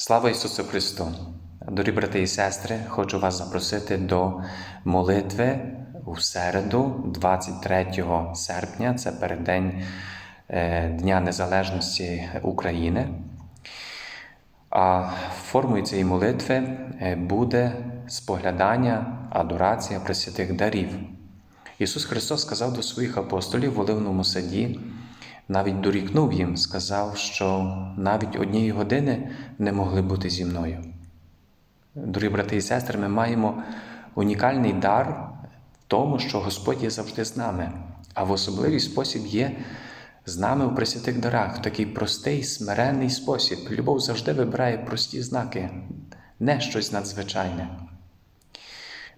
Слава Ісусу Христу! Дорогі брати і сестри, хочу вас запросити до молитви у середу, 23 серпня, це переддень е, Дня Незалежності України. А формою цієї молитви е, буде споглядання, адорація пресвятих дарів. Ісус Христос сказав до своїх апостолів в Оливному саді, навіть дорікнув їм, сказав, що навіть однієї години не могли бути зі мною. Дорогі брати і сестри, ми маємо унікальний дар в тому, що Господь є завжди з нами, а в особливий спосіб є з нами у пресвятих дарах, в такий простий, смиренний спосіб. Любов завжди вибирає прості знаки, не щось надзвичайне.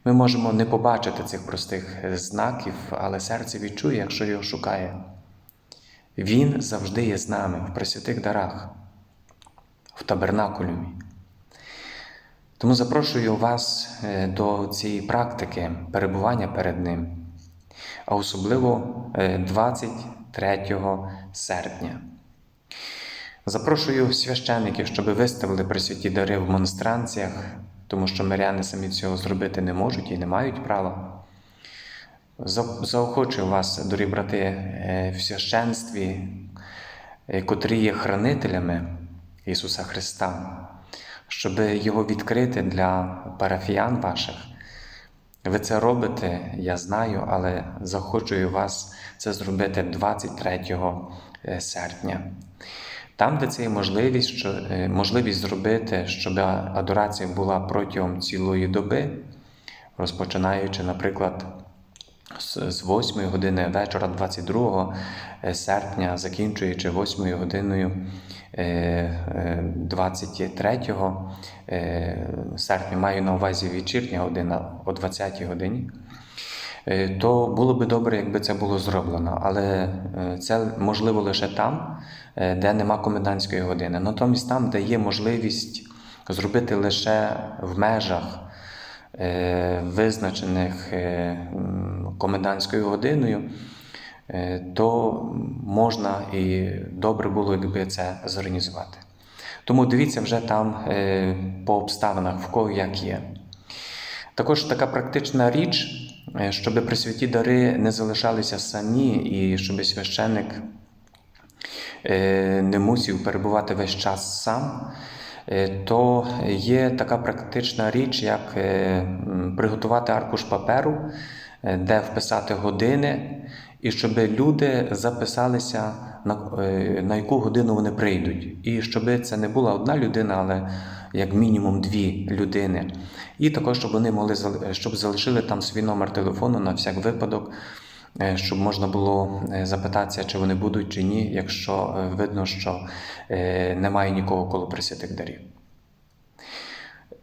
Ми можемо не побачити цих простих знаків, але серце відчує, якщо його шукає. Він завжди є з нами в пресвятих дарах, в табернакулюмі. Тому запрошую вас е, до цієї практики перебування перед Ним, а особливо е, 23 серпня. Запрошую священників, щоб виставили пресвяті дари в монстранціях, тому що миряни самі цього зробити не можуть і не мають права. За- Заохочую вас, дорогі брати, е, в священстві, е, котрі є хранителями Ісуса Христа, щоб його відкрити для парафіян ваших. Ви це робите, я знаю, але заохочую вас це зробити 23 серпня. Там, де це є можливість, що, е, можливість зробити, щоб адорація була протягом цілої доби, розпочинаючи, наприклад, з з 8 години вечора 22 серпня, закінчуючи 8 годиною е, е, 23 е, серпня, маю на увазі вечірня година о 20 годині. Е, То було би добре, якби це було зроблено, але е, це можливо лише там, е, де нема комендантської години. Натомість там, де є можливість зробити лише в межах е, визначених е, комендантською годиною, е, то можна і добре було, якби це зорганізувати. Тому дивіться вже там е, по обставинах, в кого як є. Також така практична річ, е, щоб пресвяті дари не залишалися самі, і щоб священник е, не мусив перебувати весь час сам, е, то є така практична річ, як е, приготувати аркуш паперу, е, де вписати години, і щоб люди записалися, на, е, на яку годину вони прийдуть. І щоб це не була одна людина, але як мінімум дві людини. І також, щоб вони могли щоб залишили там свій номер телефону на всяк випадок, е, щоб можна було е, запитатися, чи вони будуть чи ні, якщо е, видно, що е, немає нікого коло присвятих дарів.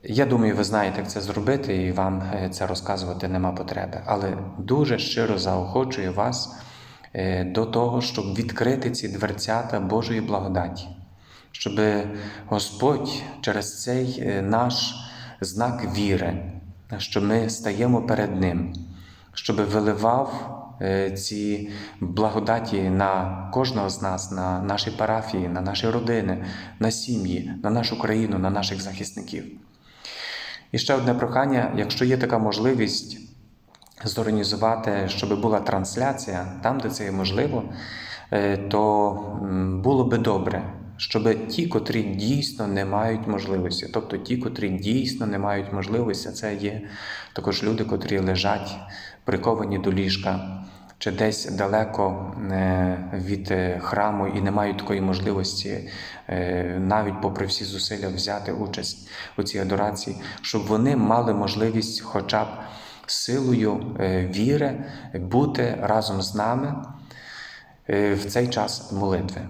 Я думаю, ви знаєте, як це зробити, і вам е, це розказувати нема потреби. Але дуже щиро заохочую вас е, до того, щоб відкрити ці дверцята Божої благодаті, щоб Господь через цей е, наш знак віри, що ми стаємо перед Ним, щоб виливав е, ці благодаті на кожного з нас, на наші парафії, на наші родини, на сім'ї, на нашу країну, на наших захисників. І ще одне прохання: якщо є така можливість зорганізувати, щоб була трансляція там, де це є можливо, е, то було би добре, щоб ті, котрі дійсно не мають можливості, тобто ті, котрі дійсно не мають можливості, це є також люди, котрі лежать приковані до ліжка. Чи десь далеко е, від е, храму і не мають такої можливості, е, навіть попри всі зусилля, взяти участь у цій адорації, щоб вони мали можливість, хоча б силою віри, бути разом з нами в цей час молитви.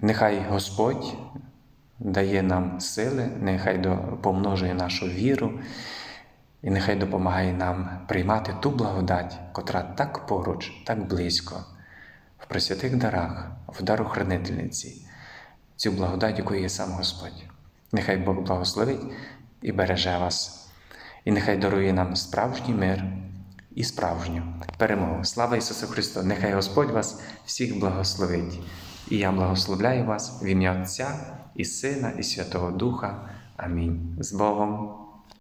Нехай Господь дає нам сили, нехай помножує нашу віру, і нехай допомагає нам приймати ту благодать, котра так поруч, так близько, в пресвятих дарах, в дарохранительниці, цю благодать, якою є сам Господь. Нехай Бог благословить і береже вас, і нехай дарує нам справжній мир і справжню перемогу. Слава Ісусу Христу! Нехай Господь вас всіх благословить. І я благословляю вас в ім'я Отця і Сина, і Святого Духа. Амінь. З Богом.